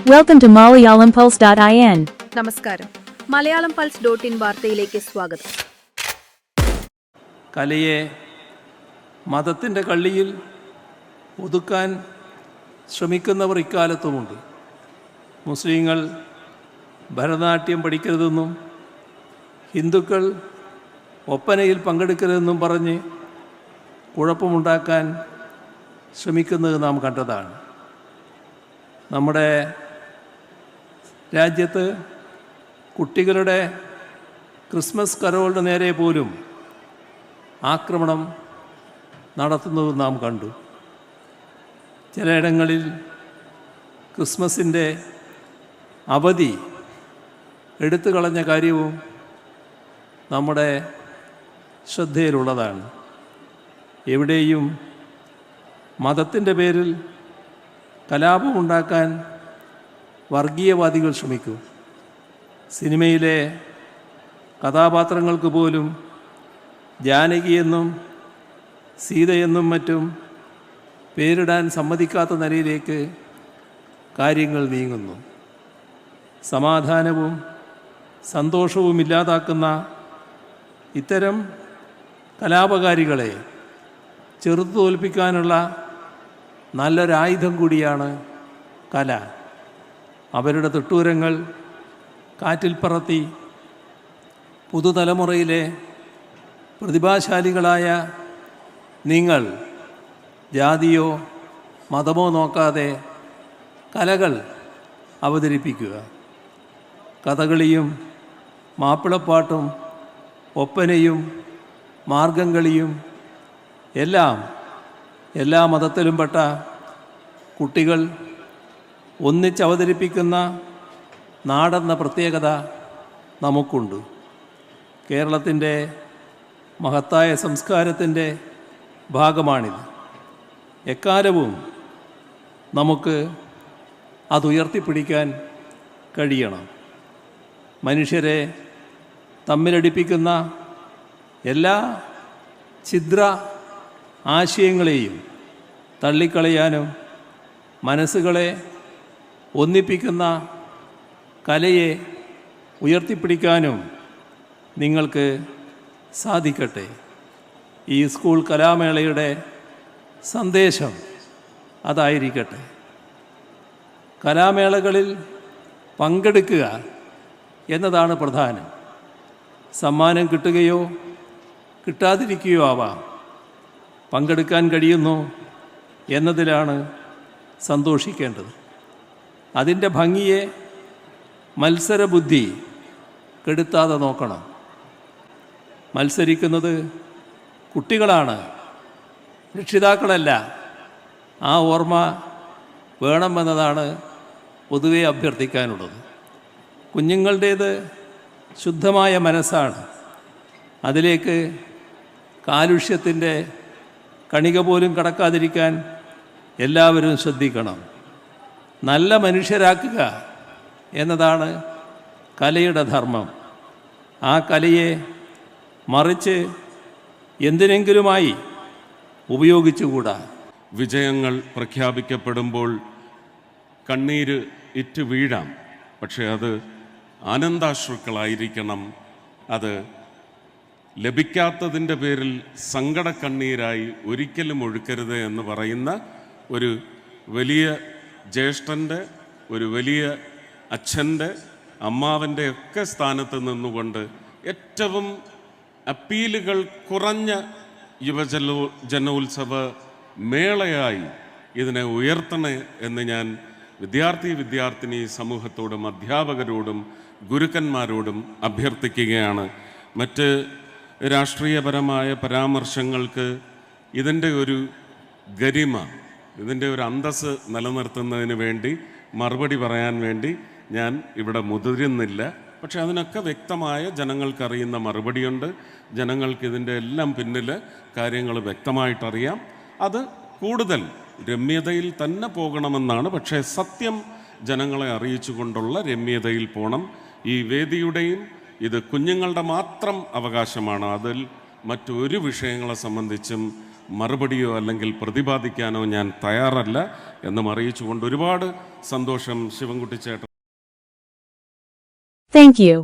Welcome to MalayalamPulse.in. നമസ്കാരം. Malayalam Pulse dot in വാർത്തയിലേക്ക് സ്വാഗതം. കലയെ മതത്തിന്റെ കള്ളിയിൽ ഒതുക്കാൻ ശ്രമിക്കുന്നവർ ഇക്കാലത്തുമുണ്ട്. മുസ്ലിങ്ങൾ ഭരതനാട്യം പഠിക്കരുതെന്നും ഹിന്ദുക്കൾ ഒപ്പനയിൽ പങ്കെടുക്കരുതെന്നും പറഞ്ഞ് കുഴപ്പമുണ്ടാക്കാൻ ശ്രമിക്കുന്നത് നാം കണ്ടതാണ്. നമ്മുടെ രാജ്യത്ത് കുട്ടികളുടെ ക്രിസ്മസ് കരോളിന് നേരെ പോലും ആക്രമണം നടത്തുന്നത് നാം കണ്ടു. ചിലയിടങ്ങളിൽ ക്രിസ്മസിന്റെ അവധി എടുത്തു കളഞ്ഞ കാര്യവും നമ്മുടെ ശ്രദ്ധയിലുള്ളതാണ്. എവിടെയും മതത്തിന്റെ പേരിൽ കലാപമുണ്ടാക്കാൻ വർഗീയവാദികൾ ശ്രമിക്കൂ. സിനിമയിലെ കഥാപാത്രങ്ങൾക്ക് പോലും ജാനകിയെന്നും സീതയെന്നും മറ്റും പേരിടാൻ സമ്മതിക്കാത്ത നിലയിലേക്ക് കാര്യങ്ങൾ നീങ്ങുന്നു. സമാധാനവും സന്തോഷവും ഇല്ലാതാക്കുന്ന ഇത്തരം കലാപകാരികളെ ചെറുത്തു തോൽപ്പിക്കാനുള്ള നല്ലൊരായുധം കൂടിയാണ് കല. അവരുടെ തിട്ടൂരങ്ങൾ കാറ്റിൽ പറത്തി പുതുതലമുറയിലെ പ്രതിഭാശാലികളായ നിങ്ങൾ ജാതിയോ മതമോ നോക്കാതെ കലകൾ അവതരിപ്പിക്കുക. കഥകളിയും മാപ്പിളപ്പാട്ടും ഒപ്പനയും മാർഗംകളിയും എല്ലാം എല്ലാ മതത്തിലും പെട്ട കുട്ടികൾ ഒന്നിച്ചവതരിപ്പിക്കുന്ന നാടെന്ന പ്രത്യേകത നമുക്കുണ്ട്. കേരളത്തിന്റെ മഹത്തായ സംസ്കാരത്തിന്റെ ഭാഗമാണിത്. എക്കാലവും നമുക്ക് അതുയർത്തിപ്പിടിക്കാൻ കഴിയണം. മനുഷ്യരെ തമ്മിലടിപ്പിക്കുന്ന എല്ലാ ഛിദ്ര ആശയങ്ങളെയും തള്ളിക്കളയാനും മനസ്സുകളെ ഒന്നിപ്പിക്കുന്ന കലയെ ഉയർത്തിപ്പിടിക്കാനും നിങ്ങൾക്ക് സാധിക്കട്ടെ. ഈ സ്കൂൾ കലാമേളയുടെ സന്ദേശം അതായിരിക്കട്ടെ. കലാമേളകളിൽ പങ്കെടുക്കുക എന്നതാണ് പ്രധാനം. സമ്മാനം കിട്ടുകയോ കിട്ടാതിരിക്കുകയോ ആവാം. പങ്കെടുക്കാൻ കഴിയുന്നു എന്നതിലാണ് സന്തോഷിക്കേണ്ടത്. അതിന്റെ ഭംഗിയെ മത്സരബുദ്ധി കെടുത്താതെ നോക്കണം. മത്സരിക്കുന്നത് കുട്ടികളാണ്. രക്ഷിതാക്കളല്ല. ആ ഓർമ്മ വേണമെന്നതാണ് പൊതുവെ അഭ്യർത്ഥിക്കാനുള്ളത്. കുഞ്ഞുങ്ങളുടേത് ശുദ്ധമായ മനസ്സാണ്. അതിലേക്ക് കാലുഷ്യത്തിന്റെ കണിക പോലും കടക്കാതിരിക്കാൻ എല്ലാവരും ശ്രദ്ധിക്കണം. നല്ല മനുഷ്യരാക്കുക എന്നതാണ് കലയുടെ ധർമ്മം. ആ കലയെ മറിച്ച് എന്തിനെങ്കിലുമായി ഉപയോഗിച്ചുകൂടാ? വിജയങ്ങൾ പ്രഖ്യാപിക്കപ്പെടുമ്പോൾ കണ്ണീര് ഇറ്റ് വീഴാം. പക്ഷേ അത് ആനന്ദാശ്രുക്കളായിരിക്കണം. അത് ലഭിക്കാത്തതിന്റെ പേരിൽ സങ്കടക്കണ്ണീരായി ഒരിക്കലും ഒഴുക്കരുത് എന്ന് പറയുന്ന ഒരു വലിയ ജ്യേഷ്ഠന്റെ ഒരു വലിയ അച്ഛന്റെ അമ്മാവന്റെ ഒക്കെ സ്ഥാനത്ത് നിന്നുകൊണ്ട് ഏറ്റവും അപ്പീലുകൾ കുറഞ്ഞ യുവജന ജനോത്സവ മേളയായി ഇതിനെ ഉയർത്തണേ എന്ന് ഞാൻ വിദ്യാർത്ഥി വിദ്യാർത്ഥിനി സമൂഹത്തോടും അധ്യാപകരോടും ഗുരുക്കന്മാരോടും അഭ്യർത്ഥിക്കുകയാണ്. മറ്റ് രാഷ്ട്രീയപരമായ പരാമർശങ്ങൾക്ക് ഇതിന്റെ ഒരു ഗരിമ ഇതിന്റെ ഒരു അന്തസ് നിലനിർത്തുന്നതിന് വേണ്ടി മറുപടി പറയാൻ വേണ്ടി ഞാൻ ഇവിടെ മുതിരുന്നില്ല. പക്ഷെ അതിനൊക്കെ വ്യക്തമായ ജനങ്ങൾക്കറിയുന്ന മറുപടിയുണ്ട്. ജനങ്ങൾക്ക് ഇതിന്റെ എല്ലാം പിന്നിൽ കാര്യങ്ങൾ വ്യക്തമായിട്ടറിയാം. അത് കൂടുതൽ രമ്യതയിൽ തന്നെ പോകണമെന്നാണ്. പക്ഷേ സത്യം ജനങ്ങളെ അറിയിച്ചുകൊണ്ടുള്ള രമ്യതയിൽ പോകണം ഈ വേദിയുടെയും ഇത് കുഞ്ഞുങ്ങളുടെ മാത്രം അവകാശമാണ്. അതിൽ മറ്റൊരു വിഷയങ്ങളെ സംബന്ധിച്ചും മറുപടിയോ അല്ലെങ്കിൽ പ്രതിപാദിക്കാനോ ഞാൻ തയ്യാറല്ല എന്നും അറിയിച്ചുകൊണ്ട് ഒരുപാട് സന്തോഷം ശിവൻകുട്ടി ചേട്ടൻ യു.